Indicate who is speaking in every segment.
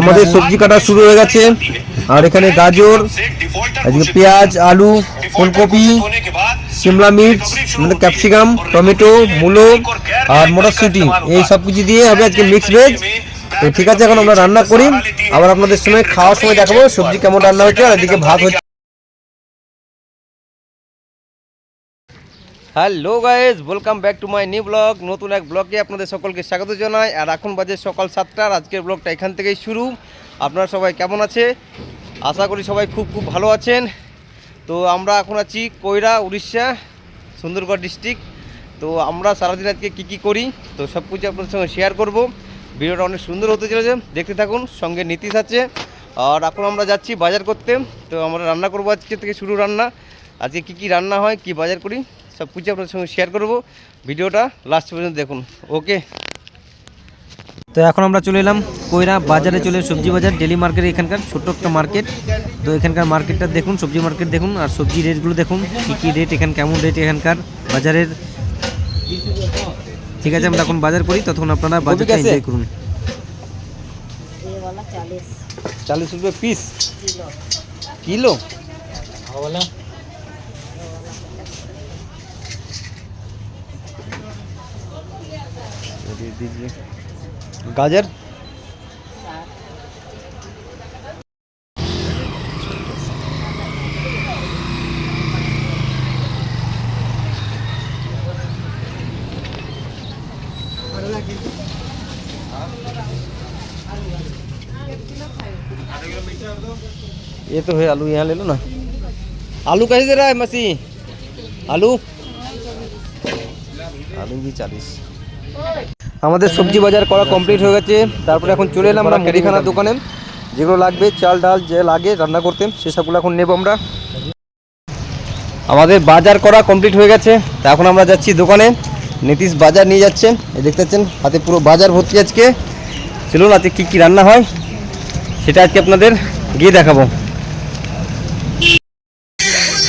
Speaker 1: আমাদের সবজি কাটা শুরু হয়ে গেছে। আর এখানে গাজর, আজকে পেঁয়াজ, আলু, ফুলকপি, সিমলা মির্চ মানে ক্যাপসিকাম, টমেটো, মুলো আর মটরশুঁটি। এই সব কিছু দিয়ে হবে আজকে মিক্স ভেজ তো ঠিক আছে, এখন আমরা রান্না করি। আবার আপনাদের সময় খাওয়ার সময় দেখাবো সবজি কেমন রান্না হয়েছে আর এদিকে ভাত হচ্ছে। Hello guys welcome back to my new blog নতুন এক ব্লগে আপনাদের সকলকে স্বাগত জানাই। আর এখন বাজে সকাল সাতটা আর আজকের ব্লগটা এখান থেকেই শুরু। আপনারা সবাই কেমন আছে? আশা করি সবাই খুব খুব ভালো আছেন। তো আমরা এখন আছি কইরা, উড়িষ্যা, সুন্দরগড় ডিস্ট্রিক্ট তো আমরা সারাদিন আজকে কী কী করি, তো সব কিছু আপনাদের সঙ্গে শেয়ার করব। ভিডিওটা অনেক সুন্দর হতে চলেছে, দেখতে থাকুন, সঙ্গে নীতিশ আছে। আর এখন আমরা যাচ্ছি বাজার করতে। তো আমরা রান্না করব আজকে থেকে শুরু রান্না। আজকে কী কী রান্না হয়, কী বাজার করি সব কিছু আপনাদের সঙ্গে শেয়ার করব ভিডিওটা লাস্ট পর্যন্ত দেখুন। ওকে তো এখন আমরা চলে এলাম কইরা বাজারে চলে সবজি বাজার ডেলি মার্কেট এখানকার ছোট্ট একটা মার্কেট তো এখানকার মার্কেটটা দেখুন সবজি মার্কেট দেখুন আর সবজি রেটগুলো দেখুন কী কী রেট এখানে কেমন রেট এখানকার বাজারের। ঠিক আছে আমরা এখন বাজার করি তখন আপনারা বাজারটা এনজয় করুন। চালিশ। রুপিয়া পিস
Speaker 2: কিলো?
Speaker 1: दे दीजिए। गाजर? ये तो है आलू, यहाँ ले लो ना। आलू कैसे दे रहा है मसी? आलू? आलू भी चालीस। আমাদের সবজি বাজার করা কমপ্লিট হয়ে গেছে। তারপরে এখন চলে এলাম আমরা মুদিখানার দোকানে। যেগুলো লাগবে চাল ডাল যে লাগে রান্না করতে সেসবগুলো এখন নেব আমরা। আমাদের বাজার করা কমপ্লিট হয়ে গেছে। তা এখন আমরা যাচ্ছি দোকানে। নীতিশ বাজার নিয়ে যাচ্ছে। এই দেখতে পাচ্ছেন হাতে পুরো বাজার ভর্তি আজকে। চলুন আজকে কী কী রান্না হয় সেটা আজকে আপনাদের গিয়ে দেখাবো।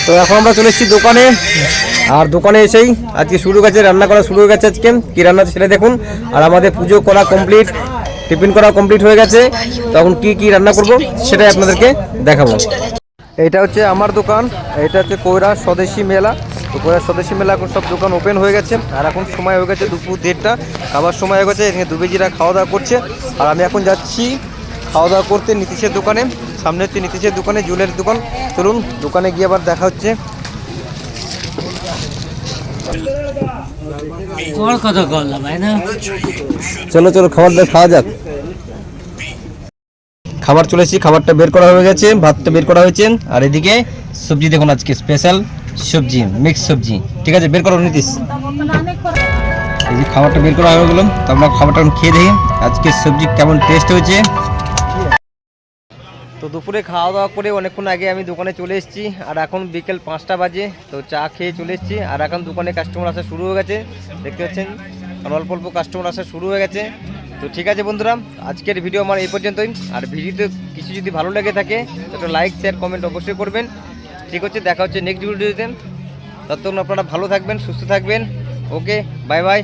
Speaker 1: তো এখন আমরা চলে এসেছি দোকানে। আর দোকানে এসেই আজকে শুরু হয়ে গেছে রান্না করা শুরু হয়ে গেছে আজকে। কী রান্না সেটা দেখুন। আর আমাদের পুজো করা কমপ্লিট টিফিন করা কমপ্লিট হয়ে গেছে। তখন কি কি রান্না করব সেটাই আপনাদেরকে দেখাবো। এটা হচ্ছে আমার দোকান এটা হচ্ছে কইরা স্বদেশি মেলা। তো কইরা স্বদেশি মেলা এখন সব দোকান ওপেন হয়ে গেছে। আর এখন সময় হয়ে গেছে দুপুর দেড়টা, খাবার সময় হয়ে গেছে এখানে দুবেজিরা খাওয়া দাওয়া করছে। আর আমি এখন যাচ্ছি খাওয়া দাওয়া করতে নীতিশের দোকানে। সামনে হচ্ছে নীতিশের দোকানে, জুয়েলারির দোকান। চলুন দোকানে গিয়ে আবার দেখা হচ্ছে। চলো চলো চলো খাবারটা খাওয়া যাক। খাবার চলে এসেছি, খাবারটা বের করা হয়ে গেছে, ভাতটা বের করা হয়েছে। আর এদিকে সবজি দেখুন, আজকে স্পেশাল সবজি মিক্স সবজি। ঠিক আছে, বের করো, নীতিশ। খাবারটা বের করা হয়ে গেলাম তো আমরা খাবারটা খেয়ে দেখি আজকে সবজি কেমন টেস্ট হয়েছে। তো দুপুরে খাওয়া দাওয়া করে অনেকক্ষণ আগে আমি দোকানে চলে এসেছি। আর এখন বিকেল পাঁচটা বাজে, তো চা খেয়ে চলে এসেছি। আর এখন দোকানে কাস্টমার আসা শুরু হয়ে গেছে। দেখতে পাচ্ছেন, আর অল্প অল্প কাস্টমার আসা শুরু হয়ে গেছে। তো ঠিক আছে বন্ধুরা, আজকের ভিডিও আমার এই পর্যন্তই। আর ভিডিওতে কিছু যদি ভালো লেগে থাকে একটা লাইক শেয়ার কমেন্ট অবশ্যই করবেন। ঠিক হচ্ছে দেখা হচ্ছে নেক্সট ভিডিওতে ততক্ষণ আপনারা ভালো থাকবেন, সুস্থ থাকবেন। Okay bye bye